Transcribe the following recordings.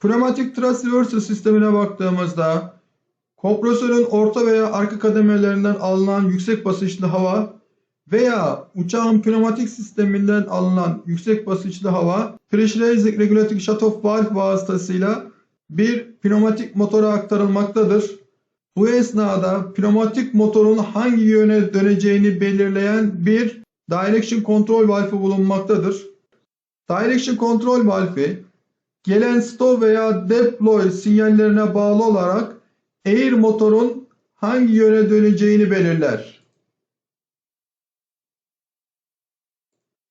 Pneumatik thrust reverser sistemine baktığımızda kompresörün orta veya arka kademelerinden alınan yüksek basınçlı hava veya uçağın pneumatik sisteminden alınan yüksek basınçlı hava Pressurizing Regulating Shutoff Valve vasıtasıyla bir pneumatik motora aktarılmaktadır. Bu esnada pneumatik motorun hangi yöne döneceğini belirleyen bir Direction Control Valve'ı bulunmaktadır. Direction Control Valve'i gelen stop veya deploy sinyallerine bağlı olarak air motorun hangi yöne döneceğini belirler.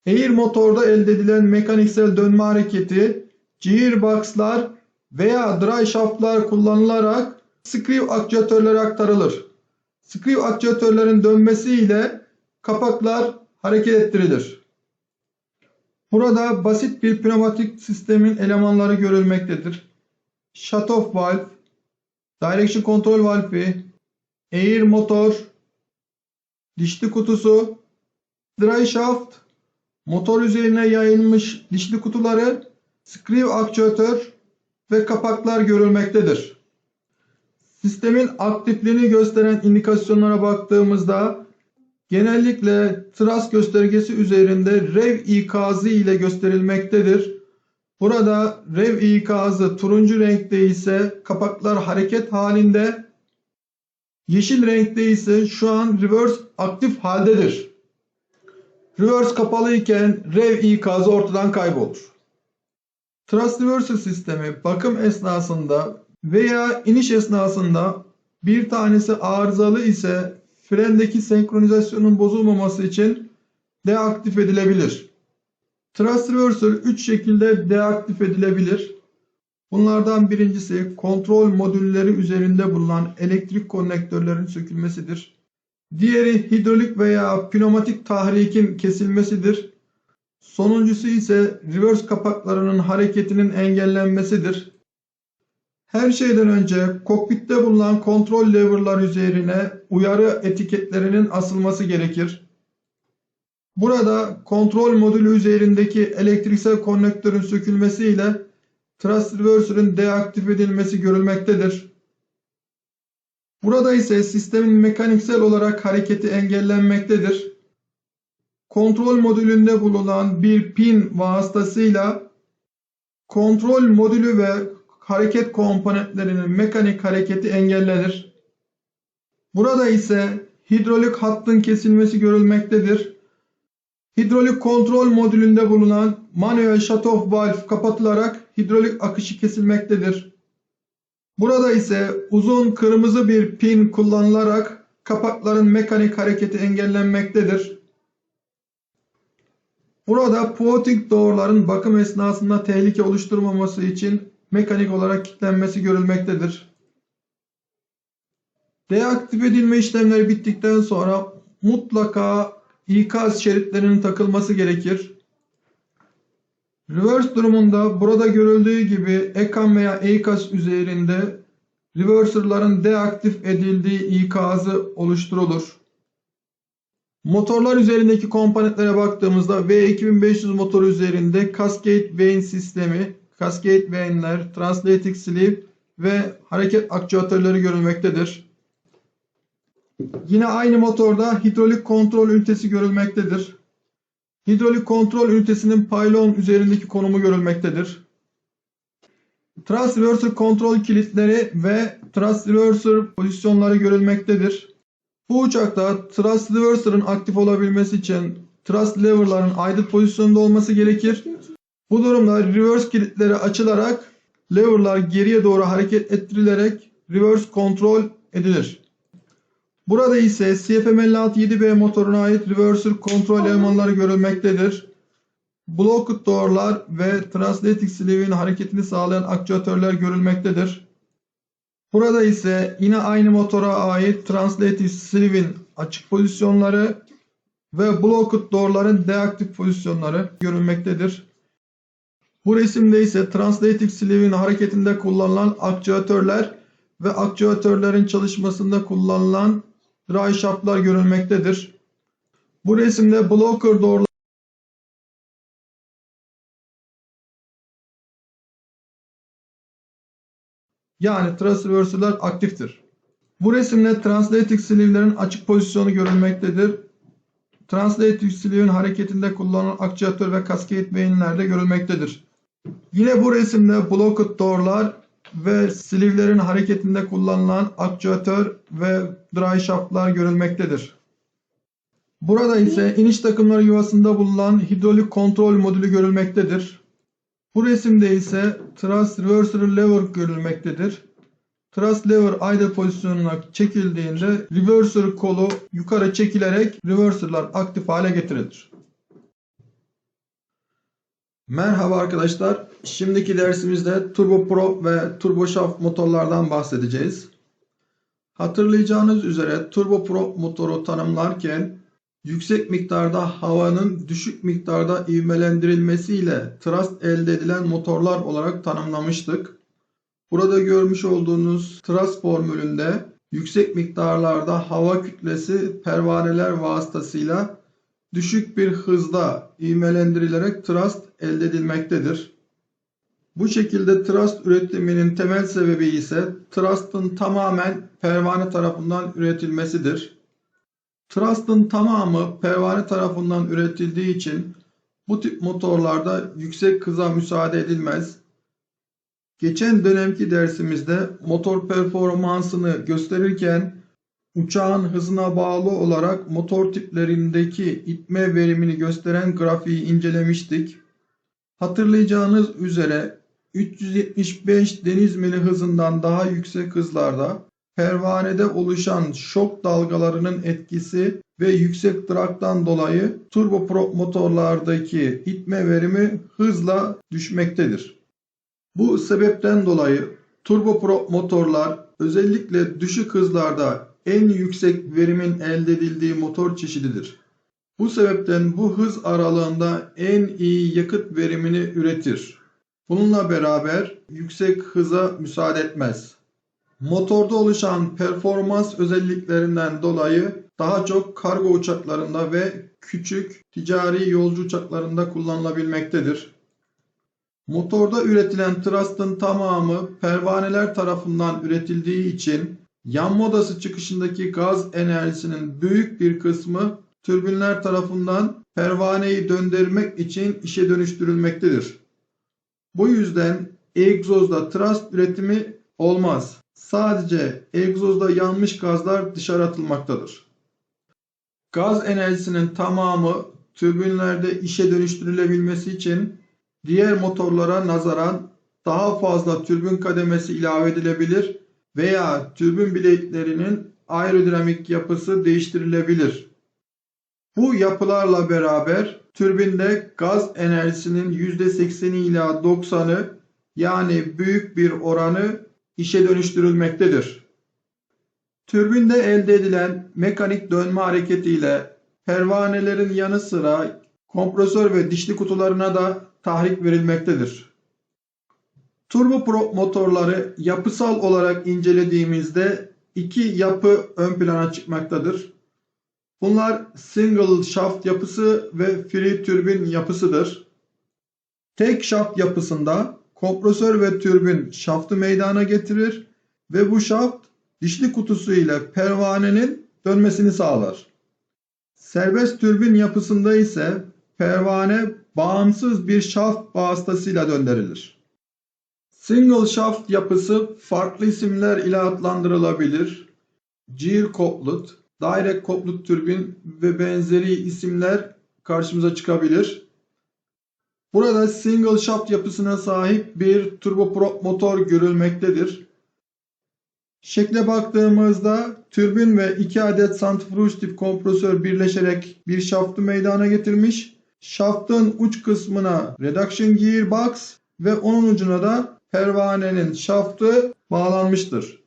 Air motorda elde edilen mekaniksel dönme hareketi gearboxlar veya dry shaftlar kullanılarak screw aktüatörlere aktarılır. Screw aktüatörlerin dönmesiyle kapaklar hareket ettirilir. Burada basit bir pneumatik sistemin elemanları görülmektedir. Shutoff valve, direction control valve'i, air motor, dişli kutusu, dry shaft, motor üzerine yayılmış dişli kutuları, screw aktüatör ve kapaklar görülmektedir. Sistemin aktifliğini gösteren indikasyonlara baktığımızda genellikle tras göstergesi üzerinde rev ikazı ile gösterilmektedir. Burada rev ikazı turuncu renkte ise kapaklar hareket halinde, yeşil renkte ise şu an reverse aktif haldedir. Reverse kapalı iken rev ikazı ortadan kaybolur. Thrust reverser sistemi bakım esnasında veya iniş esnasında bir tanesi arızalı ise frendeki senkronizasyonun bozulmaması için deaktif edilebilir. Thrust reverser 3 şekilde deaktif edilebilir. Bunlardan birincisi kontrol modülleri üzerinde bulunan elektrik konnektörlerin sökülmesidir. Diğeri hidrolik veya pneumatik tahrikin kesilmesidir. Sonuncusu ise reverse kapaklarının hareketinin engellenmesidir. Her şeyden önce kokpitte bulunan kontrol lever'lar üzerine uyarı etiketlerinin asılması gerekir. Burada kontrol modülü üzerindeki elektriksel konnektörün sökülmesiyle thrust reverser'ın deaktif edilmesi görülmektedir. Burada ise sistemin mekaniksel olarak hareketi engellenmektedir. Kontrol modülünde bulunan bir pin vasıtasıyla kontrol modülü ve hareket komponentlerinin mekanik hareketi engellenir. Burada ise hidrolik hattın kesilmesi görülmektedir. Hidrolik kontrol modülünde bulunan manuel shutoff valve kapatılarak hidrolik akışı kesilmektedir. Burada ise uzun kırmızı bir pin kullanılarak kapakların mekanik hareketi engellenmektedir. Burada pivoting doğruların bakım esnasında tehlike oluşturmaması için mekanik olarak kilitlenmesi görülmektedir. Deaktif edilme işlemleri bittikten sonra mutlaka ikaz şeritlerinin takılması gerekir. Reverse durumunda burada görüldüğü gibi EKAM veya EIKAS üzerinde reverserların deaktif edildiği ikazı oluşturulur. Motorlar üzerindeki komponentlere baktığımızda V2500 motoru üzerinde Cascade Vane sistemi, Cascade Vane'ler, Translating Sleeve ve hareket aktüatörleri görülmektedir. Yine aynı motorda hidrolik kontrol ünitesi görülmektedir. Hidrolik kontrol ünitesinin pylon üzerindeki konumu görülmektedir. Thrust reverser kontrol kilitleri ve thrust reverser pozisyonları görülmektedir. Bu uçakta thrust reverser'ın aktif olabilmesi için thrust lever'ların aydın pozisyonda olması gerekir. Bu durumda reverse kilitleri açılarak lever'lar geriye doğru hareket ettirilerek reverse kontrol edilir. Burada ise CFM 56-7B motoruna ait reverser kontrol elemanları görülmektedir. Blocked door'lar ve translating sleeve'in hareketini sağlayan aktüatörler görülmektedir. Burada ise yine aynı motora ait translating sleeve'in açık pozisyonları ve blocked door'ların deaktif pozisyonları görülmektedir. Bu resimde ise translating sleeve'in hareketinde kullanılan aktüatörler ve aktüatörlerin çalışmasında kullanılan dry shaftlar görülmektedir. Bu resimde blocker door Yani reverser'lar aktiftir. Bu resimde translating sleeve'lerin açık pozisyonu görülmektedir. Translating sleeve'in hareketinde kullanılan akçiyatör ve cascade vein'ler de görülmektedir. Yine bu resimde blocked door'lar ve sleeve'lerin hareketinde kullanılan akçiyatör ve dry shaft'lar görülmektedir. Burada ise iniş takımları yuvasında bulunan hidrolik kontrol modülü görülmektedir. Bu resimde ise thrust reverser lever görülmektedir. Thrust lever idle pozisyonuna çekildiğinde reverser kolu yukarı çekilerek reverser'lar aktif hale getirilir. Merhaba arkadaşlar. Şimdiki dersimizde Turbo Pro ve Turbo Shaft motorlardan bahsedeceğiz. Hatırlayacağınız üzere Turbo Pro motoru tanımlarken yüksek miktarda havanın düşük miktarda ivmelendirilmesiyle thrust elde edilen motorlar olarak tanımlamıştık. Burada görmüş olduğunuz thrust formülünde yüksek miktarlarda hava kütlesi pervaneler vasıtasıyla düşük bir hızda ivmelendirilerek thrust elde edilmektedir. Bu şekilde thrust üretiminin temel sebebi ise thrust'ın tamamen pervane tarafından üretilmesidir. Thrust'ın tamamı pervane tarafından üretildiği için bu tip motorlarda yüksek hıza müsaade edilmez. Geçen dönemki dersimizde motor performansını gösterirken uçağın hızına bağlı olarak motor tiplerindeki itme verimini gösteren grafiği incelemiştik. Hatırlayacağınız üzere 375 deniz mili hızından daha yüksek hızlarda pervanede oluşan şok dalgalarının etkisi ve yüksek dragdan dolayı turboprop motorlardaki itme verimi hızla düşmektedir. Bu sebepten dolayı turboprop motorlar özellikle düşük hızlarda en yüksek verimin elde edildiği motor çeşididir. Bu sebepten bu hız aralığında en iyi yakıt verimini üretir. Bununla beraber yüksek hıza müsaade etmez. Motorda oluşan performans özelliklerinden dolayı daha çok kargo uçaklarında ve küçük ticari yolcu uçaklarında kullanılabilmektedir. Motorda üretilen thrust'ın tamamı pervaneler tarafından üretildiği için yanma odası çıkışındaki gaz enerjisinin büyük bir kısmı türbinler tarafından pervaneyi döndürmek için işe dönüştürülmektedir. Bu yüzden egzozda thrust üretimi olmaz. Sadece egzozda yanmış gazlar dışarı atılmaktadır. Gaz enerjisinin tamamı türbinlerde işe dönüştürülebilmesi için diğer motorlara nazaran daha fazla türbin kademesi ilave edilebilir veya türbin bileklerinin aerodinamik yapısı değiştirilebilir. Bu yapılarla beraber türbinde gaz enerjisinin %80'i ila 90'ı yani büyük bir oranı işe dönüştürülmektedir. Türbinde elde edilen mekanik dönme hareketiyle pervanelerin yanı sıra kompresör ve dişli kutularına da tahrik verilmektedir. Turboprop motorları yapısal olarak incelediğimizde iki yapı ön plana çıkmaktadır. Bunlar single shaft yapısı ve free türbin yapısıdır. Tek shaft yapısında kompresör ve türbin şaftı meydana getirir ve bu şaft dişli kutusu ile pervanenin dönmesini sağlar. Serbest türbin yapısında ise pervane bağımsız bir şaft vasıtasıyla döndürülür. Single shaft yapısı farklı isimler ile adlandırılabilir. Gear couplet, direct couplet türbin ve benzeri isimler karşımıza çıkabilir. Burada single shaft yapısına sahip bir turboprop motor görülmektedir. Şekle baktığımızda türbin ve 2 adet santrifuj tip kompresör birleşerek bir şaftı meydana getirmiş. Şaftın uç kısmına reduction gearbox ve onun ucuna da pervanenin şaftı bağlanmıştır.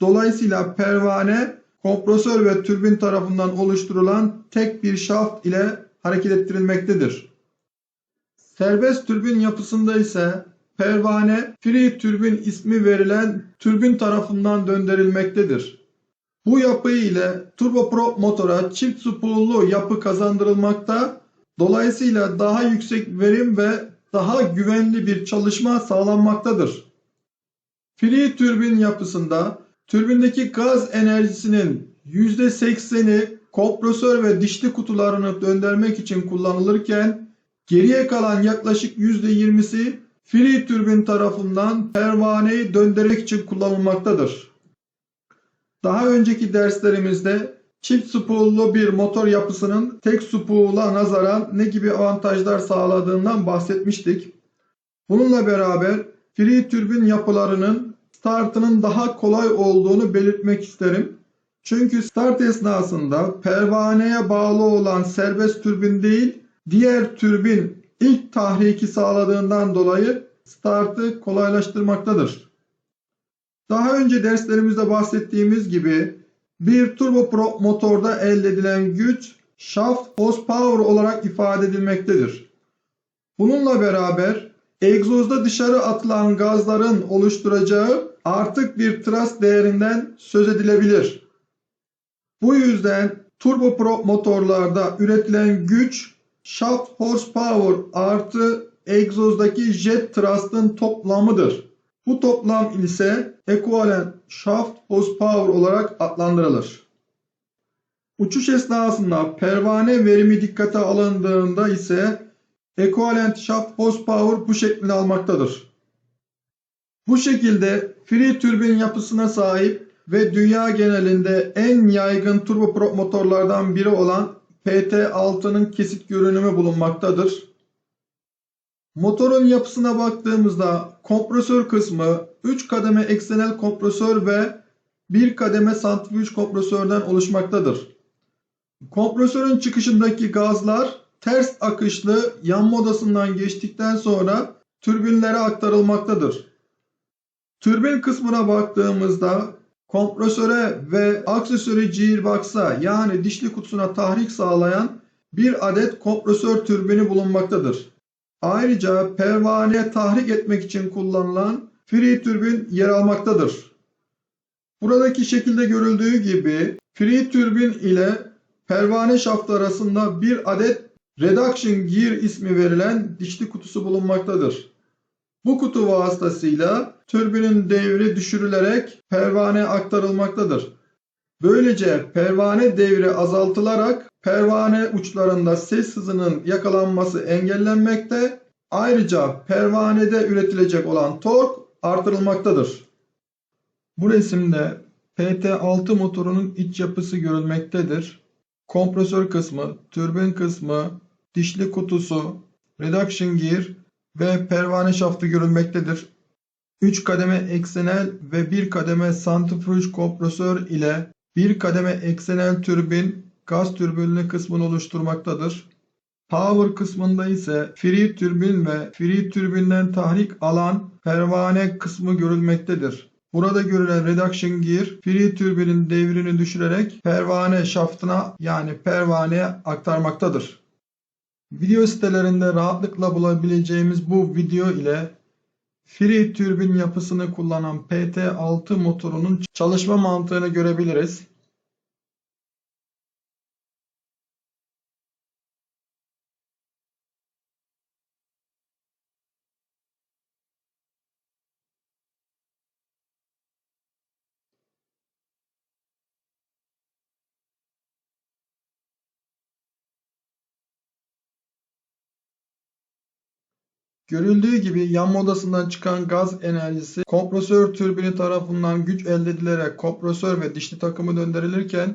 Dolayısıyla pervane kompresör ve türbin tarafından oluşturulan tek bir şaft ile hareket ettirilmektedir. Serbest türbin yapısında ise pervane free türbin ismi verilen türbin tarafından döndürülmektedir. Bu yapı ile turboprop motora çift spoollu yapı kazandırılmakta, dolayısıyla daha yüksek verim ve daha güvenli bir çalışma sağlanmaktadır. Free türbin yapısında türbindeki gaz enerjisinin %80'i kompresör ve dişli kutularını döndürmek için kullanılırken geriye kalan yaklaşık %20'si free türbin tarafından pervaneyi döndürmek için kullanılmaktadır. Daha önceki derslerimizde çift spoollu bir motor yapısının tek spool'a nazaran ne gibi avantajlar sağladığından bahsetmiştik. Bununla beraber free türbin yapılarının startının daha kolay olduğunu belirtmek isterim. Çünkü start esnasında pervaneye bağlı olan serbest türbin değil, diğer türbin ilk tahriki sağladığından dolayı startı kolaylaştırmaktadır. Daha önce derslerimizde bahsettiğimiz gibi bir turboprop motorda elde edilen güç shaft horsepower olarak ifade edilmektedir. Bununla beraber egzozda dışarı atılan gazların oluşturacağı artık bir thrust değerinden söz edilebilir. Bu yüzden turboprop motorlarda üretilen güç shaft horsepower artı egzozdaki jet thrust'ın toplamıdır. Bu toplam ise equivalent shaft horsepower olarak adlandırılır. Uçuş esnasında pervane verimi dikkate alındığında ise equivalent shaft horsepower bu şeklini almaktadır. Bu şekilde free türbin yapısına sahip ve dünya genelinde en yaygın turboprop motorlardan biri olan PT6'nın kesit görünümü bulunmaktadır. Motorun yapısına baktığımızda kompresör kısmı 3 kademe eksenel kompresör ve 1 kademe santrifüj kompresörden oluşmaktadır. Kompresörün çıkışındaki gazlar ters akışlı yanma odasından geçtikten sonra türbinlere aktarılmaktadır. Türbin kısmına baktığımızda kompresöre ve aksesuarı gearbox'a yani dişli kutusuna tahrik sağlayan bir adet kompresör türbini bulunmaktadır. Ayrıca pervaneye tahrik etmek için kullanılan free türbin yer almaktadır. Buradaki şekilde görüldüğü gibi free türbin ile pervane şaftı arasında bir adet reduction gear ismi verilen dişli kutusu bulunmaktadır. Bu kutu vasıtasıyla türbinin devri düşürülerek pervane aktarılmaktadır. Böylece pervane devri azaltılarak pervane uçlarında ses hızının yakalanması engellenmekte. Ayrıca pervanede üretilecek olan tork artırılmaktadır. Bu resimde PT6 motorunun iç yapısı görülmektedir. Kompresör kısmı, türbin kısmı, dişli kutusu, reduction gear ve pervane şaftı görülmektedir. 3 kademe eksenel ve 1 kademe santrifüj kompresör ile 1 kademe eksenel türbin gaz türbinli kısmını oluşturmaktadır. Power kısmında ise free türbin ve free türbinden tahrik alan pervane kısmı görülmektedir. Burada görülen reduction gear free türbinin devrini düşürerek pervane şaftına yani pervaneye aktarmaktadır. Video sitelerinde rahatlıkla bulabileceğimiz bu video ile free türbin yapısını kullanan PT6 motorunun çalışma mantığını görebiliriz. Görüldüğü gibi yanma odasından çıkan gaz enerjisi kompresör türbini tarafından güç elde edilerek kompresör ve dişli takımı döndürülürken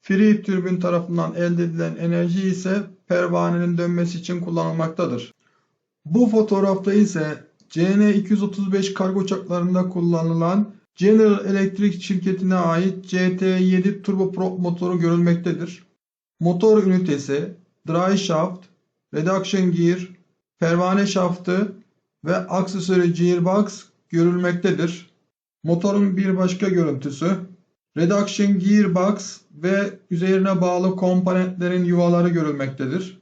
free türbin tarafından elde edilen enerji ise pervanenin dönmesi için kullanılmaktadır. Bu fotoğrafta ise CN235 kargo uçaklarında kullanılan General Electric şirketine ait CT7 turboprop motoru görülmektedir. Motor ünitesi, dry shaft, reduction gear, pervane şaftı ve aksesuarı gearbox görülmektedir. Motorun bir başka görüntüsü reduction gearbox ve üzerine bağlı komponentlerin yuvaları görülmektedir.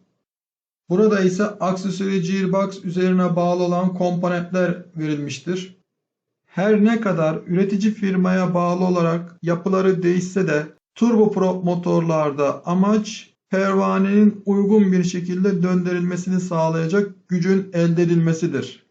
Burada ise aksesuarı gearbox üzerine bağlı olan komponentler verilmiştir. Her ne kadar üretici firmaya bağlı olarak yapıları değişse de turboprop motorlarda amaç pervanenin uygun bir şekilde döndürülmesini sağlayacak gücün elde edilmesidir.